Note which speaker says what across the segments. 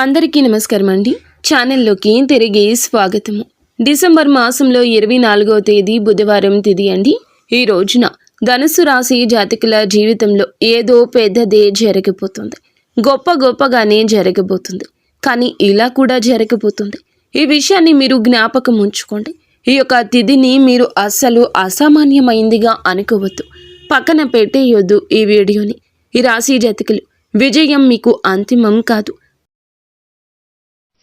Speaker 1: అందరికీ నమస్కారం అండి ఛానల్లోకి తిరిగి స్వాగతము. డిసెంబర్ మాసంలో ఇరవై నాలుగో తేదీ బుధవారం తిది అండి. ఈ రోజున ధనుసు రాశి జాతకుల జీవితంలో ఏదో పెద్దదే జరగబోతుంది. గొప్ప గొప్పగానే జరగబోతుంది. కానీ ఇలా కూడా జరగబోతుంది. ఈ విషయాన్ని మీరు జ్ఞాపకం ఉంచుకోండి. ఈ యొక్క తిథిని మీరు అస్సలు అసామాన్యమైందిగా అనుకోవద్దు. పక్కన పెట్టేయొద్దు ఈ వీడియోని. ఈ రాశి జాతకులు విజయం మీకు అంతిమం కాదు.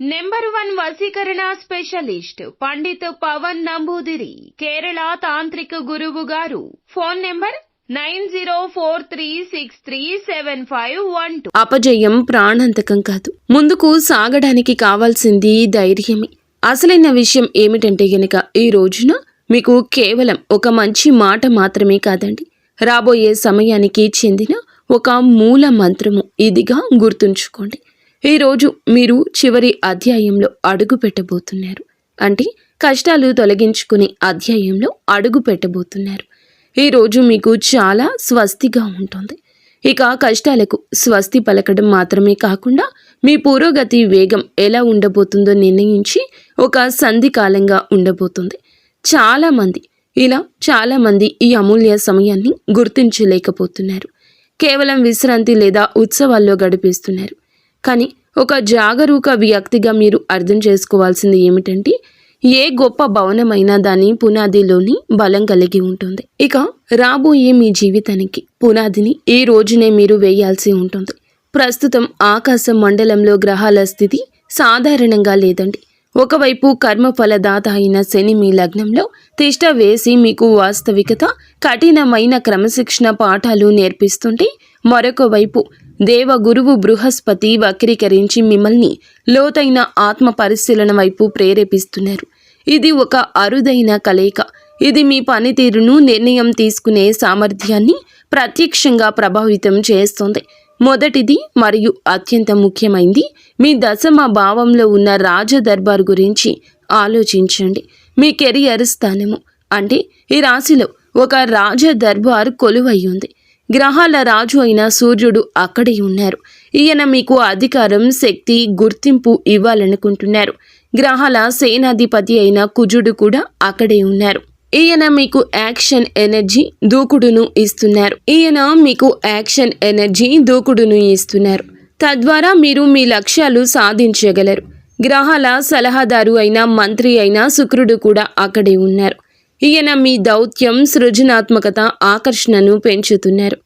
Speaker 2: నెంబర్ వన్ వసీకరణ స్పెషలిస్ట్ పండిత్ పవన్ నంబూదిరి కేరళ తాంత్రిక గురువు గారు. Phone number nine zero four three six three seven five one two.
Speaker 1: అపజయం ప్రాణాంతకం కాదు. ముందుకు సాగడానికి కావాల్సింది ధైర్యమే. అసలైన విషయం ఏమిటంటే గనక ఈ రోజున మీకు కేవలం ఒక మంచి మాట మాత్రమే కాదండి. రాబోయే సమయానికి చెందిన ఒక మూల మంత్రము. ఇదిగా గుర్తుంచుకోండి. ఈరోజు మీరు చివరి అధ్యాయంలో అడుగు పెట్టబోతున్నారు. అంటే కష్టాలు తొలగించుకునే అధ్యాయంలో అడుగు పెట్టబోతున్నారు. ఈరోజు మీకు చాలా స్వస్తిగా ఉంటుంది. ఇక కష్టాలకు స్వస్తి పలకడం మాత్రమే కాకుండా మీ పురోగతి వేగం ఎలా ఉండబోతుందో నిర్ణయించి ఒక సంధి కాలంగా ఉండబోతుంది. చాలామంది ఇలా చాలామంది ఈ అమూల్య సమయాన్ని గుర్తించలేకపోతున్నారు. కేవలం విశ్రాంతి లేదా ఉత్సవాల్లో గడిపేస్తున్నారు. కానీ ఒక జాగరూక వ్యక్తిగా మీరు అర్థం చేసుకోవాల్సింది ఏమిటంటే ఏ గొప్ప భవనమైనా దాని పునాదిలోని బలం కలిగి ఉంటుంది. ఇక రాబోయే మీ జీవితానికి పునాదిని ఈ రోజునే మీరు వేయాల్సి ఉంటుంది. ప్రస్తుతం ఆకాశ మండలంలో గ్రహాల స్థితి సాధారణంగా లేదండి. ఒకవైపు కర్మఫలదాత అయిన శని మీ లగ్నంలో తిష్ట వేసి మీకు వాస్తవికత కఠినమైన క్రమశిక్షణ పాఠాలు నేర్పిస్తుంటే మరొక వైపు దేవగురువు బృహస్పతి వక్రీకరించి మిమ్మల్ని లోతైన ఆత్మ పరిశీలన వైపు ప్రేరేపిస్తున్నారు. ఇది ఒక అరుదైన కలయిక. ఇది మీ పనితీరును నిర్ణయం తీసుకునే సామర్థ్యాన్ని ప్రత్యక్షంగా ప్రభావితం చేస్తుంది. మొదటిది మరియు అత్యంత ముఖ్యమైనది మీ దశమ భావంలో ఉన్న రాజదర్బార్ గురించి ఆలోచించండి. మీ కెరియర్ స్థానము అంటే ఈ రాశిలో ఒక రాజ దర్బార్ కొలువై ఉంది. గ్రహాల రాజు అయిన సూర్యుడు అక్కడే ఉన్నారు. ఈయన మీకు అధికారం శక్తి గుర్తింపు ఇవ్వాలనుకుంటున్నారు. గ్రహాల సేనాధిపతి అయిన కుజుడు కూడా అక్కడే ఉన్నారు. ఈయన మీకు యాక్షన్ ఎనర్జీ దూకుడును ఇస్తున్నారు. ఈయన మీకు యాక్షన్ ఎనర్జీ దూకుడును ఇస్తున్నారు. తద్వారా మీరు మీ లక్ష్యాలు సాధించగలరు. గ్రహాల సలహాదారు అయిన మంత్రి అయిన శుక్రుడు కూడా అక్కడే ఉన్నారు. ఈయన మీ దౌత్యం సృజనాత్మకత ఆకర్షణను పెంచుతున్నారు.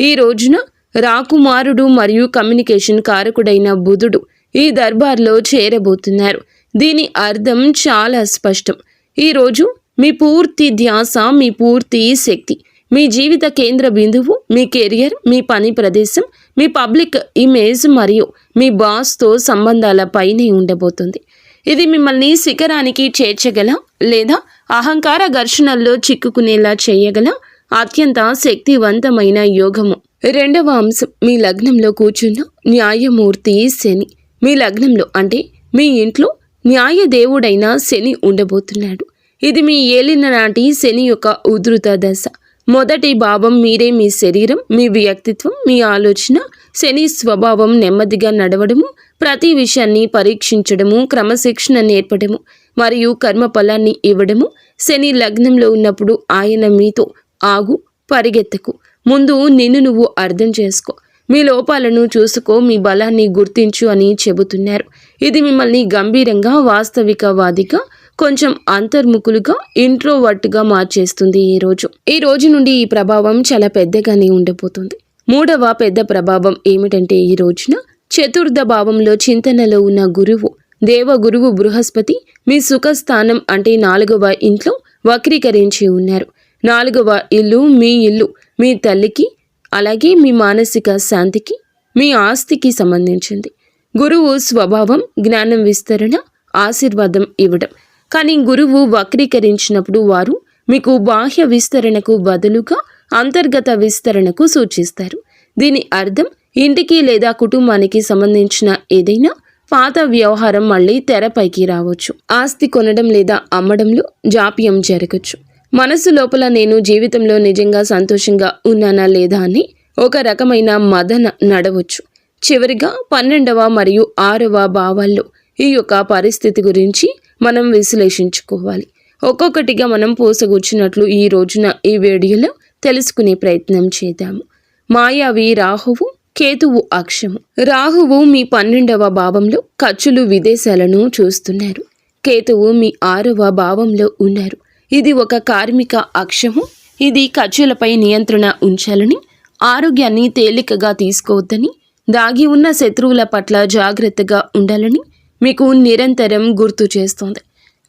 Speaker 1: ఈ రోజున రాకుమారుడు మరియు కమ్యూనికేషన్ కారకుడైన బుధుడు ఈ దర్బార్లో చేరబోతున్నారు. దీని అర్థం చాలా స్పష్టం. ఈరోజు మీ పూర్తి ధ్యాస మీ పూర్తి శక్తి మీ జీవిత కేంద్ర బిందువు మీ కెరియర్ మీ పని ప్రదేశం మీ పబ్లిక్ ఇమేజ్ మరియు మీ బాస్తో సంబంధాలపైనే ఉండబోతుంది. ఇది మిమ్మల్ని శిఖరానికి చేర్చగల లేదా అహంకార ఘర్షణల్లో చిక్కుకునేలా చేయగల అత్యంత శక్తివంతమైన యోగము. రెండవ అంశం మీ లగ్నంలో కూర్చున్న న్యాయమూర్తి శని. మీ లగ్నంలో అంటే మీ ఇంట్లో న్యాయదేవుడైన శని ఉండబోతున్నాడు. ఇది మీ ఏలిన నాటి శని యొక్క ఉధృత దశ. మొదటి భావం మీరే మీ శరీరం మీ వ్యక్తిత్వం మీ ఆలోచన శని స్వభావం నెమ్మదిగా నడవడము ప్రతి విషయాన్ని పరీక్షించడము క్రమశిక్షణ నేర్పడము మరియు కర్మ ఫలాన్ని ఇవ్వడము. శని లగ్నంలో ఉన్నప్పుడు ఆయన మీతో ఆగు పరిగెత్తకు. ముందు నిన్ను నువ్వు అర్థం చేసుకో. మీ లోపాలను చూసుకో మీ బలాన్ని గుర్తించు అని చెబుతున్నారు. ఇది మిమ్మల్ని గంభీరంగా వాస్తవికవాదిగా కొంచెం అంతర్ముఖులుగా ఇంట్రోవర్ట్గా మార్చేస్తుంది ఈ రోజు. ఈ రోజు నుండి ఈ ప్రభావం చాలా పెద్దగానే ఉండబోతుంది. మూడవ పెద్ద ప్రభావం ఏమిటంటే ఈ రోజున చతుర్థ భావంలో చింతనలో ఉన్న గురువు దేవ గురువు బృహస్పతి మీ సుఖస్థానం అంటే నాలుగవ ఇంట్లో వక్రీకరించి ఉన్నారు. నాలుగవ ఇల్లు మీ ఇల్లు మీ తల్లికి అలాగే మీ మానసిక శాంతికి మీ ఆస్తికి సంబంధించింది. గురువు స్వభావం జ్ఞానం విస్తరణ ఆశీర్వాదం ఇవ్వడం. కానీ గురువు వక్రీకరించినప్పుడు వారు మీకు బాహ్య విస్తరణకు బదులుగా అంతర్గత విస్తరణకు సూచిస్తారు. దీని అర్థం ఇంటికి లేదా కుటుంబానికి సంబంధించిన ఏదైనా పాత వ్యవహారం మళ్ళీ తెరపైకి రావచ్చు. ఆస్తి కొనడం లేదా అమ్మడంలో జాప్యం జరగచ్చు. మనసు లోపల నేను జీవితంలో నిజంగా సంతోషంగా ఉన్నానా లేదా అని ఒక రకమైన మదన నడవచ్చు. చివరిగా పన్నెండవ మరియు ఆరవ భావాల్లో ఈ యొక్క పరిస్థితి గురించి మనం విశ్లేషించుకోవాలి. ఒక్కొక్కటిగా మనం పూసగుచ్చినట్లు ఈ రోజున ఈ వీడియోలో తెలుసుకునే ప్రయత్నం చేద్దాము. మాయావి రాహువు కేతువు అక్షము. రాహువు మీ పన్నెండవ భావంలో ఖర్చులు విదేశాలను చూస్తున్నారు. కేతువు మీ ఆరవ భావంలో ఉన్నారు. ఇది ఒక కార్మిక అక్షము. ఇది ఖర్చులపై నియంత్రణ ఉంచాలని ఆరోగ్యాన్ని తేలికగా తీసుకోవద్దని దాగి ఉన్న శత్రువుల పట్ల జాగ్రత్తగా ఉండాలని మీకు నిరంతరం గుర్తు చేస్తోంది.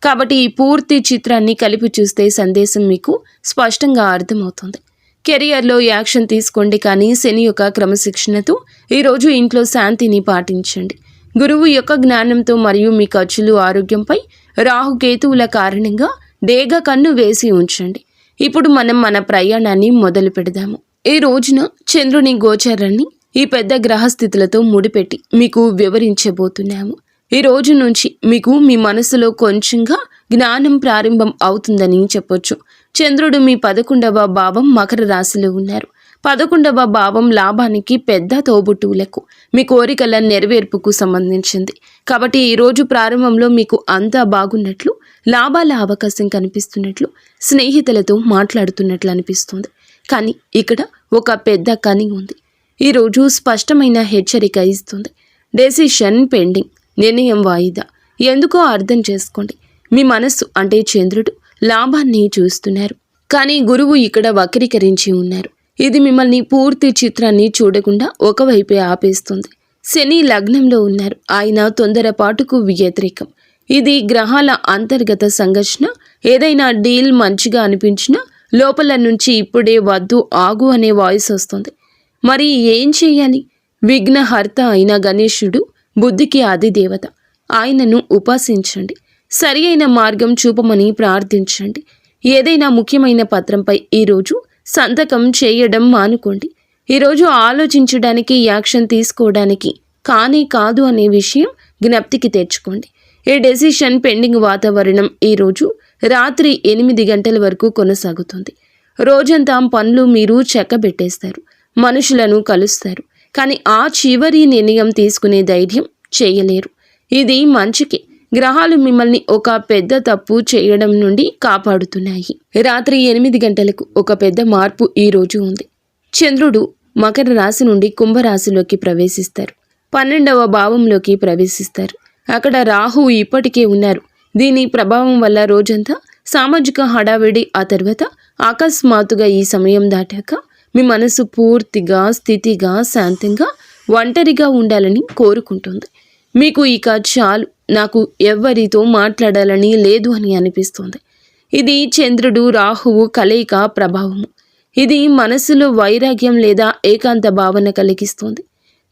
Speaker 1: కాబట్టి ఈ పూర్తి చిత్రాన్ని కలిపి చూస్తే సందేశం మీకు స్పష్టంగా అర్థమవుతుంది. కెరియర్లో యాక్షన్ తీసుకోండి కానీ శని యొక్క క్రమశిక్షణతో ఈరోజు ఇంట్లో శాంతిని పాటించండి. గురువు యొక్క జ్ఞానంతో మరియు మీ ఖర్చులు ఆరోగ్యంపై రాహుకేతువుల కారణంగా డేగ కన్ను వేసి ఉంచండి. ఇప్పుడు మనం మన ప్రయాణాన్ని మొదలు పెడదాము. ఈ రోజున చంద్రుని గోచరాన్ని ఈ పెద్ద గ్రహస్థితులతో ముడిపెట్టి మీకు వివరించబోతున్నాము. ఈ రోజు నుంచి మీకు మీ మనసులో కొంచెంగా జ్ఞానం ప్రారంభం అవుతుందని చెప్పొచ్చు. చంద్రుడు మీ పదకొండవ భావం మకర రాశిలో ఉన్నారు. పదకొండవ భావం లాభానికి పెద్ద తోబుట్టువులకు మీ కోరికల నెరవేర్పుకు సంబంధించింది. కాబట్టి ఈరోజు ప్రారంభంలో మీకు అంతా బాగున్నట్లు లాభాల అవకాశం కనిపిస్తున్నట్లు స్నేహితులతో మాట్లాడుతున్నట్లు అనిపిస్తుంది. కానీ ఇక్కడ ఒక పెద్ద కని ఉంది. ఈరోజు స్పష్టమైన హెచ్చరిక ఇస్తుంది. డెసిషన్ పెండింగ్ నిర్ణయం వాయిదా. ఎందుకో అర్థం చేసుకోండి. మీ మనస్సు అంటే చంద్రుడు. లాభాన్ని చూస్తున్నారు. కానీ గురువు ఇక్కడ వక్రీకరించి ఉన్నారు. ఇది మిమ్మల్ని పూర్తి చిత్రాన్ని చూడకుండా ఒకవైపే ఆపేస్తుంది. శని లగ్నంలో ఉన్నారు. ఆయన తొందరపాటుకు వ్యతిరేకం. ఇది గ్రహాల అంతర్గత సంఘర్షణ. ఏదైనా డీల్ మంచిగా అనిపించినా లోపల నుంచి ఇప్పుడే వద్దు ఆగు అనే వాయిస్ వస్తుంది. మరి ఏం చేయాలి? విఘ్నహర్త అయిన గణేశుడు బుద్ధికి ఆది దేవత. ఆయనను ఉపాసించండి. సరి అయిన మార్గం చూపమని ప్రార్థించండి. ఏదైనా ముఖ్యమైన పత్రంపై ఈరోజు సంతకం చేయడం మానుకోండి. ఈరోజు ఆలోచించడానికి యాక్షన్ తీసుకోవడానికి కానీ కాదు అనే విషయం జ్ఞప్తికి తెచ్చుకోండి. ఈ డెసిషన్ పెండింగ్ వాతావరణం ఈరోజు రాత్రి ఎనిమిది గంటల వరకు కొనసాగుతుంది. రోజంతా పనులు మీరు చెక్కబెట్టేస్తారు. మనుషులను కలుస్తారు. కానీ ఆ చివరి నిర్ణయం తీసుకునే ధైర్యం చేయలేరు. ఇది మంచికి. గ్రహాలు మిమ్మల్ని ఒక పెద్ద తప్పు చేయడం నుండి కాపాడుతున్నాయి. రాత్రి ఎనిమిది గంటలకు ఒక పెద్ద మార్పు ఈ రోజు ఉంది. చంద్రుడు మకర రాశి నుండి కుంభరాశిలోకి ప్రవేశిస్తారు. పన్నెండవ భావంలోకి ప్రవేశిస్తారు. అక్కడ రాహు ఇప్పటికే ఉన్నారు. దీని ప్రభావం వల్ల రోజంతా సామాజిక హడావిడి ఆ తర్వాత అకస్మాత్తుగా ఈ సమయం దాటాక మీ మనసు పూర్తిగా స్థితిగా శాంతంగా ఒంటరిగా ఉండాలని కోరుకుంటుంది. మీకు ఇక చాలు. నాకు ఎవ్వరితో మాట్లాడాలని లేదు అని అనిపిస్తుంది. ఇది చంద్రుడు రాహువు కలయిక ప్రభావము. ఇది మనసులో వైరాగ్యం లేదా ఏకాంత భావన కలిగిస్తుంది.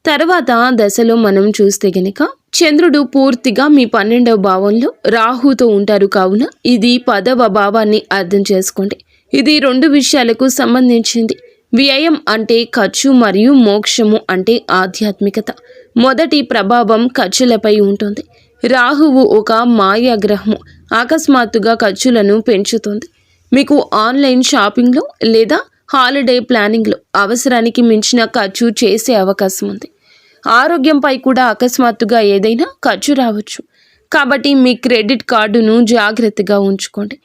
Speaker 1: తర్వాత దశలో మనం చూస్తే గనక చంద్రుడు పూర్తిగా మీ పన్నెండవ భావంలో రాహుతో ఉంటారు కావున ఇది పదవ భావాన్ని అర్థం చేసుకోండి. ఇది రెండు విషయాలకు సంబంధించింది. వ్యయం అంటే ఖర్చు మరియు మోక్షము అంటే ఆధ్యాత్మికత. మొదటి ప్రభావం ఖర్చులపై ఉంటుంది. రాహువు ఒక మాయా గ్రహము. అకస్మాత్తుగా ఖర్చులను పెంచుతుంది. మీకు ఆన్లైన్ షాపింగ్లో లేదా హాలిడే ప్లానింగ్లో అవసరానికి మించిన ఖర్చు చేసే అవకాశం ఉంది. ఆరోగ్యంపై కూడా అకస్మాత్తుగా ఏదైనా ఖర్చు రావచ్చు. కాబట్టి మీ క్రెడిట్ కార్డును జాగ్రత్తగా ఉంచుకోండి.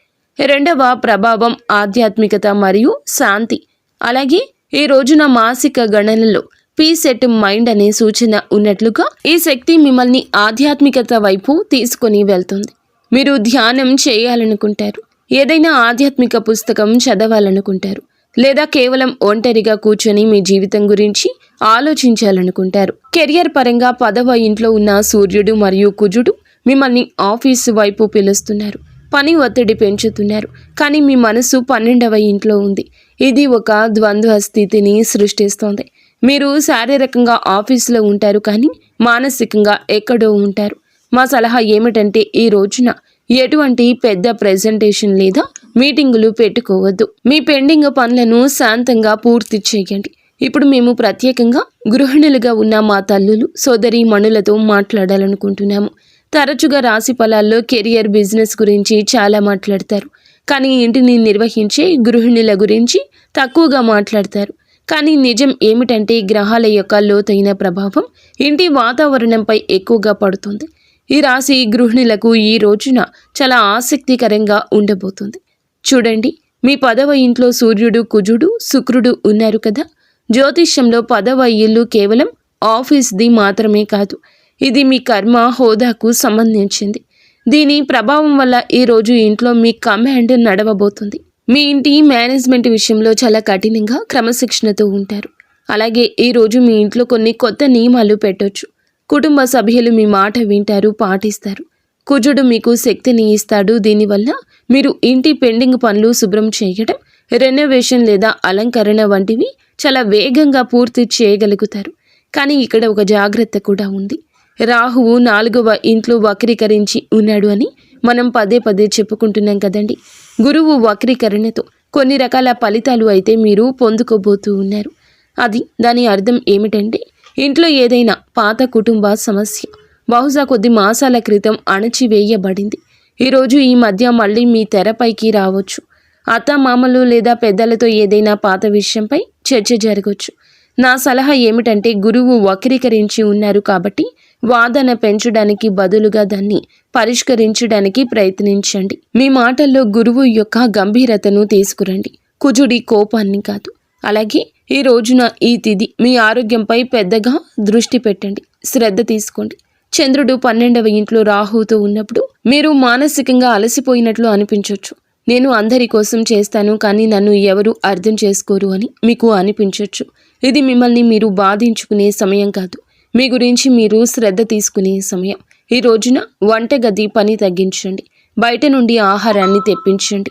Speaker 1: రెండవ ప్రభావం ఆధ్యాత్మికత మరియు శాంతి. అలాగే ఈ రోజున మాసిక గణనలో పీసెట్ మైండ్ అనే సూచన ఉన్నట్లుగా ఈ శక్తి మిమ్మల్ని ఆధ్యాత్మికత వైపు తీసుకొని వెళ్తుంది. మీరు ధ్యానం చేయాలనుకుంటారు. ఏదైనా ఆధ్యాత్మిక పుస్తకం చదవాలనుకుంటారు. లేదా కేవలం ఒంటరిగా కూర్చొని మీ జీవితం గురించి ఆలోచించాలనుకుంటారు. కెరియర్ పరంగా పదవ ఇంట్లో ఉన్న సూర్యుడు మరియు కుజుడు మిమ్మల్ని ఆఫీసు వైపు పిలుస్తున్నారు. పని ఒత్తిడి పెంచుతున్నారు. కానీ మీ మనసు పన్నెండవ ఇంట్లో ఉంది. ఇది ఒక ద్వంద్వ స్థితిని సృష్టిస్తోంది. మీరు శారీరకంగా ఆఫీసులో ఉంటారు కానీ మానసికంగా ఎక్కడో ఉంటారు. మా సలహా ఏమిటంటే ఈ రోజున ఎటువంటి పెద్ద ప్రెజెంటేషన్ లేదా మీటింగులు పెట్టుకోవద్దు. మీ పెండింగ్ పనులను శాంతంగా పూర్తి చేయండి. ఇప్పుడు మేము ప్రత్యేకంగా గృహిణులుగా ఉన్న మా తల్లులు సోదరి మణులతో మాట్లాడాలనుకుంటున్నాము. తరచుగా రాశి ఫలాల్లో కెరియర్ బిజినెస్ గురించి చాలా మాట్లాడతారు. కానీ ఇంటిని నిర్వహించే గృహిణుల గురించి తక్కువగా మాట్లాడతారు. కానీ నిజం ఏమిటంటే గ్రహాల యొక్క లోతైన ప్రభావం ఇంటి వాతావరణంపై ఎక్కువగా పడుతుంది. ఈ రాశి గృహిణులకు ఈ రోజున చాలా ఆసక్తికరంగా ఉండబోతుంది. చూడండి మీ పదవ ఇంట్లో సూర్యుడు కుజుడు శుక్రుడు ఉన్నారు కదా. జ్యోతిష్యంలో పదవ ఇల్లు కేవలం ఆఫీస్ది మాత్రమే కాదు ఇది మీ కర్మ హోదాకు సంబంధించింది. దీని ప్రభావం వల్ల ఈరోజు ఇంట్లో మీ కమాండ్ నడవబోతుంది. మీ ఇంటి మేనేజ్మెంట్ విషయంలో చాలా కఠినంగా క్రమశిక్షణతో ఉంటారు. అలాగే ఈరోజు మీ ఇంట్లో కొన్ని కొత్త నియమాలు పెట్టొచ్చు. కుటుంబ సభ్యులు మీ మాట వింటారు పాటిస్తారు. కుజుడు మీకు శక్తిని ఇస్తాడు. దీనివల్ల మీరు ఇంటి పెండింగ్ పనులు శుభ్రం చేయడం రెనోవేషన్ లేదా అలంకరణ వంటివి చాలా వేగంగా పూర్తి చేయగలుగుతారు. కానీ ఇక్కడ ఒక జాగ్రత్త కూడా ఉంది. రాహువు నాలుగవ ఇంట్లో వక్రీకరించి ఉన్నాడు అని మనం పదే పదే చెప్పుకుంటున్నాం కదండి. గురువు వక్రీకరణతో కొన్ని రకాల ఫలితాలు అయితే మీరు పొందుకోబోతూ ఉన్నారు. అది దాని అర్థం ఏమిటంటే ఇంట్లో ఏదైనా పాత కుటుంబ సమస్య బహుశా కొద్ది మాసాల క్రితం అణచివేయబడింది. ఈరోజు ఈ మధ్య మళ్ళీ మీ తెరపైకి రావచ్చు. అత్త మామలు లేదా పెద్దలతో ఏదైనా పాత విషయంపై చర్చ జరగవచ్చు నా సలహా ఏమిటంటే గురువు వక్రీకరించి ఉన్నారు కాబట్టి వాదన పెంచడానికి బదులుగా దాన్ని పరిష్కరించడానికి ప్రయత్నించండి. మీ మాటల్లో గురువు యొక్క గంభీరతను తీసుకురండి. కుజుడి కోపాన్ని కాదు. అలాగే ఈ రోజున ఈ తిథి మీ ఆరోగ్యంపై పెద్దగా దృష్టి పెట్టండి. శ్రద్ధ తీసుకోండి. చంద్రుడు పన్నెండవ ఇంట్లో రాహుతో ఉన్నప్పుడు మీరు మానసికంగా అలసిపోయినట్లు అనిపించవచ్చు నేను అందరి కోసం చేస్తాను కానీ నన్ను ఎవరు అర్థం చేసుకోరు అని మీకు అనిపించవచ్చు ఇది మిమ్మల్ని మీరు బాధించుకునే సమయం కాదు. మీ గురించి మీరు శ్రద్ధ తీసుకునే సమయం. ఈ రోజున వంటగది పని తగ్గించండి. బయట నుండి ఆహారాన్ని తెప్పించండి.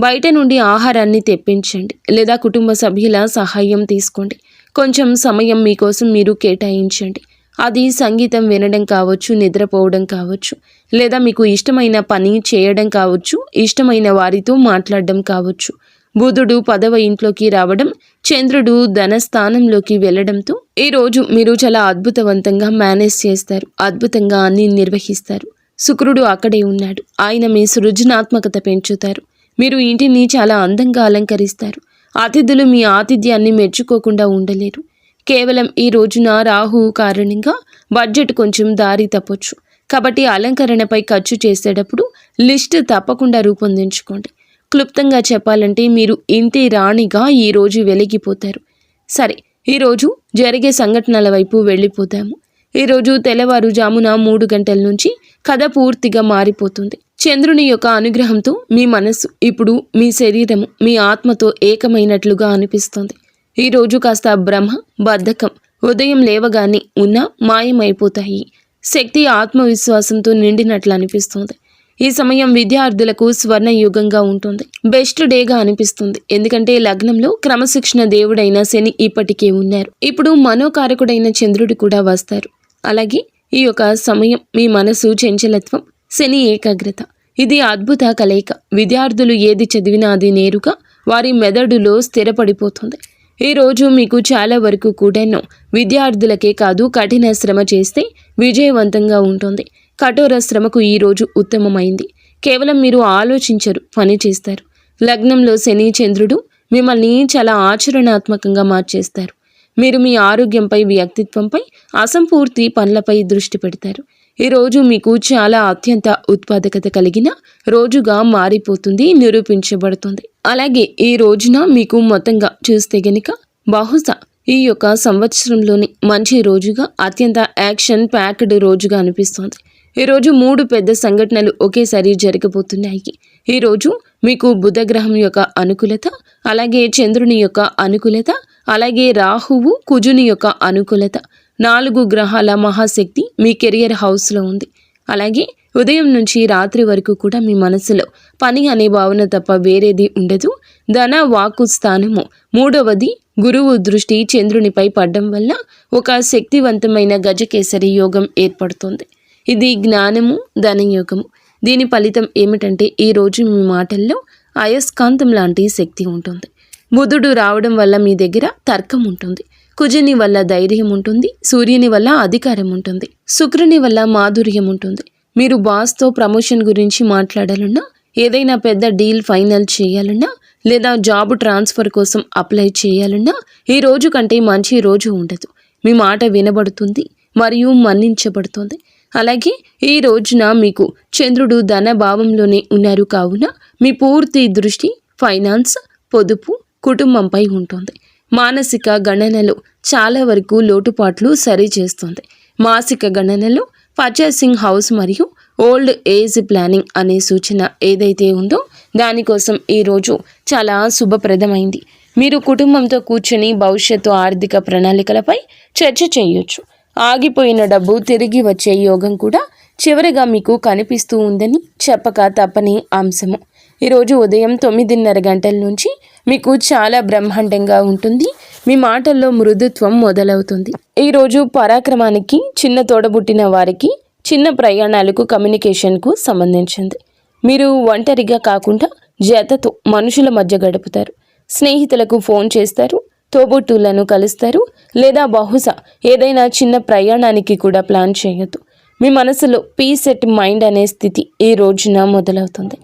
Speaker 1: బయట నుండి ఆహారాన్ని తెప్పించండి లేదా కుటుంబ సభ్యుల సహాయం తీసుకోండి. కొంచెం సమయం మీకోసం మీరు కేటాయించండి. అది సంగీతం వినడం కావచ్చు నిద్రపోవడం కావచ్చు లేదా మీకు ఇష్టమైన పని చేయడం కావచ్చు ఇష్టమైన వారితో మాట్లాడడం కావచ్చు. బుధుడు పదవ ఇంట్లోకి రావడం చంద్రుడు ధనస్థానంలోకి వెళ్ళడంతో ఈ రోజు మీరు చాలా అద్భుతవంతంగా మేనేజ్ చేస్తారు. అద్భుతంగా అన్ని నిర్వహిస్తారు. శుక్రుడు అక్కడే ఉన్నాడు. ఆయన మీ సృజనాత్మకత పెంచుతారు. మీరు ఇంటిని చాలా అందంగా అలంకరిస్తారు. అతిథులు మీ ఆతిథ్యాన్ని మెచ్చుకోకుండా ఉండలేరు. కేవలం ఈ రోజున రాహు కారణంగా బడ్జెట్ కొంచెం దారి తప్పొచ్చు. కాబట్టి అలంకరణపై ఖర్చు చేసేటప్పుడు లిస్ట్ తప్పకుండా రూపొందించుకోండి. క్లుప్తంగా చెప్పాలంటే మీరు ఇంటి రాణిగా ఈరోజు వెలిగిపోతారు. సరే ఈరోజు జరిగే సంఘటనల వైపు వెళ్ళిపోతాము. ఈరోజు తెల్లవారుజామున మూడు గంటల నుంచి కథ పూర్తిగా మారిపోతుంది. చంద్రుని యొక్క అనుగ్రహంతో మీ మనస్సు ఇప్పుడు మీ శరీరము మీ ఆత్మతో ఏకమైనట్లుగా అనిపిస్తుంది. ఈరోజు కాస్త భ్రమ బద్ధకం ఉదయం లేవగానే ఉన్న మాయమైపోతాయి. శక్తి ఆత్మవిశ్వాసంతో నిండినట్లు అనిపిస్తుంది. ఈ సమయం విద్యార్థులకు స్వర్ణయుగంగా ఉంటుంది. బెస్ట్ డేగా అనిపిస్తుంది. ఎందుకంటే లగ్నంలో క్రమశిక్షణ దేవుడైన శని ఇప్పటికే ఉన్నారు. ఇప్పుడు మనోకారకుడైన చంద్రుడు కూడా వస్తారు. అలాగే ఈ యొక్క సమయం మీ మనసు చంచలత్వం శని ఏకాగ్రత ఇది అద్భుత కలయిక. విద్యార్థులు ఏది చదివినా అది నేరుగా వారి మెదడులో స్థిరపడిపోతుంది. ఈరోజు మీకు చాలా వరకు కూడాను విద్యార్థులకే కాదు కఠిన శ్రమ చేస్తే విజయవంతంగా ఉంటుంది. కఠోర శ్రమకు ఈ రోజు ఉత్తమమైంది. కేవలం మీరు ఆలోచించరు పని చేస్తారు. లగ్నంలో శని చంద్రుడు మిమ్మల్ని చాలా ఆచరణాత్మకంగా మార్చేస్తారు. మీరు మీ ఆరోగ్యంపై వ్యక్తిత్వంపై అసంపూర్తి పనులపై దృష్టి పెడతారు. ఈరోజు మీకు చాలా అత్యంత ఉత్పాదకత కలిగిన రోజుగా మారిపోతుంది నిరూపించబడుతుంది. అలాగే ఈ రోజున మీకు మొత్తంగా చూస్తే గనుక బహుశా ఈ యొక్క సంవత్సరంలోని మంచి రోజుగా అత్యంత యాక్షన్ ప్యాక్డ్ రోజుగా అనిపిస్తుంది. ఈరోజు మూడు పెద్ద సంఘటనలు ఒకేసారి జరగబోతున్నాయి ఈరోజు మీకు బుధగ్రహం యొక్క అనుకూలత అలాగే చంద్రుని యొక్క అనుకూలత అలాగే రాహువు కుజుని యొక్క అనుకూలత. నాలుగు గ్రహాల మహాశక్తి మీ కెరియర్ హౌస్లో ఉంది. అలాగే ఉదయం నుంచి రాత్రి వరకు కూడా మీ మనసులో పని అనే భావన తప్ప వేరేది ఉండదు. ధన వాకు స్థానము. మూడవది గురువు దృష్టి చంద్రునిపై పడ్డం వల్ల ఒక శక్తివంతమైన గజకేసరి యోగం ఏర్పడుతుంది. ఇది జ్ఞానము ధనయోగము. దీని ఫలితం ఏమిటంటే ఈ రోజు మీ మాటల్లో అయస్కాంతం లాంటి శక్తి ఉంటుంది. బుధుడు రావడం వల్ల మీ దగ్గర తర్కం ఉంటుంది. కుజుని వల్ల ధైర్యం ఉంటుంది. సూర్యుని వల్ల అధికారం ఉంటుంది. శుక్రుని వల్ల మాధుర్యం ఉంటుంది. మీరు బాస్తో ప్రమోషన్ గురించి మాట్లాడాలన్నా ఏదైనా పెద్ద డీల్ ఫైనల్ చేయాలన్నా లేదా జాబ్ ట్రాన్స్ఫర్ కోసం అప్లై చేయాలన్నా ఈ రోజు కంటే మంచి రోజు ఉండదు. మీ మాట వినబడుతుంది మరియు మన్నించబడుతుంది. అలాగే ఈ రోజున మీకు చంద్రుడు ధన భావంలోనే ఉన్నారు కావున మీ పూర్తి దృష్టి ఫైనాన్స్ పొదుపు కుటుంబంపై ఉంటుంది. మానసిక గణనలో చాలా వరకు లోటుపాట్లు సరిచేస్తుంది మాసిక గణనలో పర్చేసింగ్ హౌస్ మరియు ఓల్డ్ ఏజ్ ప్లానింగ్ అనే సూచన ఏదైతే ఉందో దానికోసం ఈరోజు చాలా శుభప్రదమైంది. మీరు కుటుంబంతో కూర్చొని భవిష్యత్తు ఆర్థిక ప్రణాళికలపై చర్చ చేయొచ్చు. ఆగిపోయిన డబ్బు తిరిగి వచ్చే యోగం కూడా చివరిగా మీకు కనిపిస్తూ ఉందని చెప్పక తప్పని అంశము. ఈరోజు ఉదయం తొమ్మిదిన్నర గంటల నుంచి మీకు చాలా బ్రహ్మాండంగా ఉంటుంది. మీ మాటల్లో మృదుత్వం మొదలవుతుంది. ఈరోజు పరాక్రమానికి చిన్న తోడబుట్టిన వారికి చిన్న ప్రయాణాలకు కమ్యూనికేషన్కు సంబంధించింది. మీరు ఒంటరిగా కాకుండా జతతో మనుషుల మధ్య గడుపుతారు. స్నేహితులకు ఫోన్ చేస్తారు. తోబుట్టులను కలుస్తారు లేదా బహుశా ఏదైనా చిన్న ప్రయాణానికి కూడా ప్లాన్ చేయొద్దు. మీ మనసులో పీస్ ఎట్ మైండ్ అనే స్థితి ఈ రోజున మొదలవుతుంది.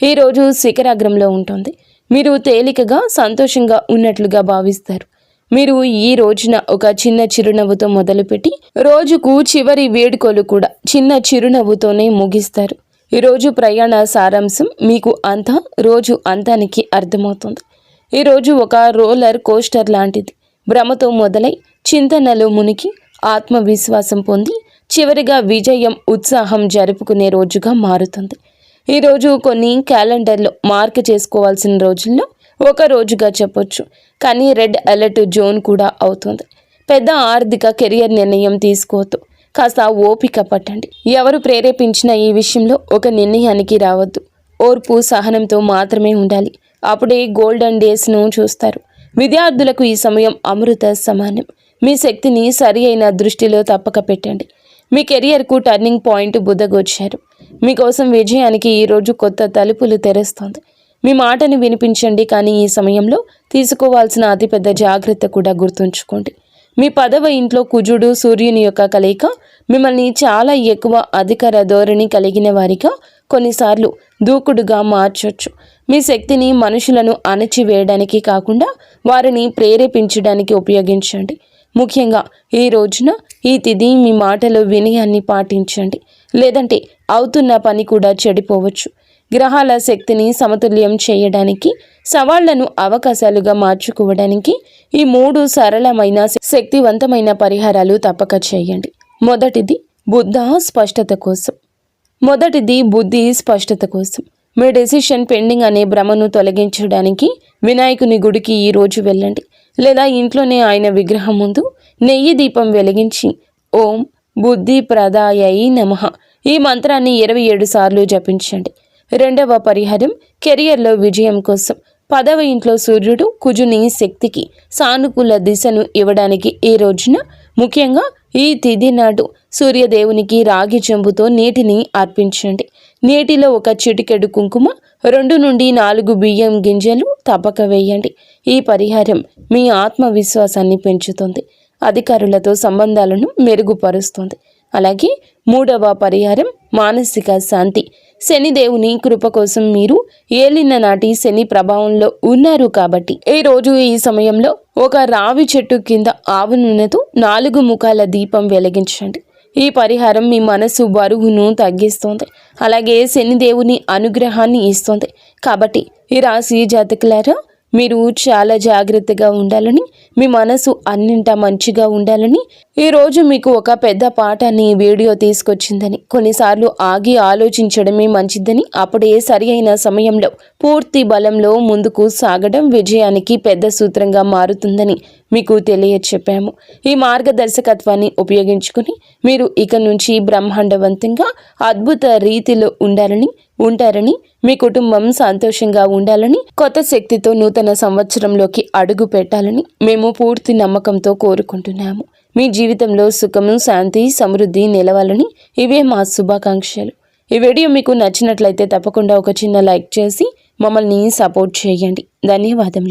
Speaker 1: ఈ రోజు శిఖరాగ్రంలో ఉంటుంది. మీరు తేలికగా సంతోషంగా ఉన్నట్లుగా భావిస్తారు. మీరు ఈ రోజున ఒక చిన్న చిరునవ్వుతో మొదలుపెట్టి రోజుకు చివరి వేడుకలు కూడా చిన్న చిరునవ్వుతోనే ముగిస్తారు. ఈరోజు ప్రయాణ సారాంశం మీకు అంతా రోజు అంతానికి అర్థమవుతుంది. ఈరోజు ఒక రోలర్ కోస్టర్ లాంటిది. భ్రమతో మొదలై చింతనలో మునిగి ఆత్మవిశ్వాసం పొంది చివరిగా విజయం ఉత్సాహం జరుపుకునే రోజుగా మారుతుంది. ఈరోజు కొన్ని క్యాలెండర్లో మార్క్ చేసుకోవాల్సిన రోజుల్లో ఒక రోజుగా చెప్పొచ్చు. కానీ రెడ్ అలర్ట్ జోన్ కూడా అవుతుంది. పెద్ద ఆర్థిక కెరియర్ నిర్ణయం తీసుకోవద్దు. కాస్త ఓపిక పట్టండి. ఎవరు ప్రేరేపించిన ఈ విషయంలో ఒక నిర్ణయానికి రావద్దు. ఓర్పు సహనంతో మాత్రమే ఉండాలి. అప్పుడే గోల్డెన్ డేస్ను చూస్తారు. విద్యార్థులకు ఈ సమయం అమృత సమానం. మీ శక్తిని సరి అయిన దృష్టిలో తప్పక పెట్టండి. మీ కెరియర్కు టర్నింగ్ పాయింట్ బుద్ధగొచ్చారు మీకోసం విజయానికి ఈరోజు కొత్త తలుపులు తెరుస్తోంది. మీ మాటని వినిపించండి కానీ ఈ సమయంలో తీసుకోవాల్సిన అతిపెద్ద జాగ్రత్త కూడా గుర్తుంచుకోండి. మీ పదవ ఇంట్లో కుజుడు సూర్యుని యొక్క కలయిక మిమ్మల్ని చాలా ఎక్కువ అధికార ధోరణి కలిగిన వారిగా కొన్నిసార్లు దూకుడుగా మార్చొచ్చు. మీ శక్తిని మనుషులను అణచివేయడానికి కాకుండా వారిని ప్రేరేపించడానికి ఉపయోగించండి. ముఖ్యంగా ఈ రోజున ఈ తిథి మీ మాటలు వినయాన్ని పాటించండి. లేదంటే అవుతున్న పని కూడా చెడిపోవచ్చు. గ్రహాల శక్తిని సమతుల్యం చేయడానికి సవాళ్ళను అవకాశాలుగా మార్చుకోవడానికి ఈ మూడు సరళమైన శక్తివంతమైన పరిహారాలు తప్పక చేయండి. మొదటిది బుద్ధ స్పష్టత కోసం. మొదటిది బుద్ధి స్పష్టత కోసం. మీ డెసిషన్ పెండింగ్ అనే భ్రమను తొలగించడానికి వినాయకుని గుడికి ఈ రోజు వెళ్ళండి. లేదా ఇంట్లోనే ఆయన విగ్రహం ముందు నెయ్యి దీపం వెలిగించి ఓం బుద్ధి ప్రదాయై నమః. ఈ మంత్రాన్ని ఇరవై ఏడు సార్లు జపించండి. రెండవ పరిహారం కెరియర్లో విజయం కోసం. పదవ ఇంట్లో సూర్యుడు కుజుని శక్తికి సానుకూల దిశను ఇవ్వడానికి ఈ రోజున ముఖ్యంగా ఈ తిథి నాడు సూర్యదేవునికి రాగి చెంబుతో నీటిని అర్పించండి. నీటిలో ఒక చిటికెడు కుంకుమ రెండు నుండి నాలుగు బియ్యం గింజలు తప్పక వేయండి. ఈ పరిహారం మీ ఆత్మవిశ్వాసాన్ని పెంచుతుంది. అధికారులతో సంబంధాలను మెరుగుపరుస్తుంది. అలాగే మూడవ పరిహారం మానసిక శాంతి. శనిదేవుని కృప కోసం మీరు ఏలిన నాటి శని ప్రభావంలో ఉన్నారు కాబట్టి ఈ రోజు ఈ సమయంలో ఒక రావి చెట్టు కింద ఆవు నూనెతో నాలుగు ముఖాల దీపం వెలిగించండి. ఈ పరిహారం మీ మనసు బరువును తగ్గిస్తుంది. అలాగే శనిదేవుని అనుగ్రహాన్ని ఇస్తుంది. కాబట్టి ఈ రాశి జాతకులారా మీరు చాలా జాగ్రత్తగా ఉండాలని మీ మనసు అన్నింటా మంచిగా ఉండాలని ఈరోజు మీకు ఒక పెద్ద పాఠాన్ని వీడియో తీసుకొచ్చిందని కొన్నిసార్లు ఆగి ఆలోచించడమే మంచిదని అప్పుడే సరి అయిన సమయంలో పూర్తి బలంలో ముందుకు సాగడం విజయానికి పెద్ద సూత్రంగా మారుతుందని మీకు తెలియచెప్పాము. ఈ మార్గదర్శకత్వాన్ని ఉపయోగించుకుని మీరు ఇక నుంచి బ్రహ్మాండవంతంగా అద్భుత రీతిలో ఉండాలని ఉంటారని మీ కుటుంబం సంతోషంగా ఉండాలని కొత్త శక్తితో నూతన సంవత్సరంలోకి అడుగు పెట్టాలని మేము పూర్తి నమ్మకంతో కోరుకుంటున్నాము. మీ జీవితంలో సుఖము శాంతి సమృద్ధి నిలవాలని ఇవే మా శుభాకాంక్షలు. ఈ వీడియో మీకు నచ్చినట్లయితే తప్పకుండా ఒక చిన్న లైక్ చేసి మమ్మల్ని సపోర్ట్ చేయండి. ధన్యవాదములు.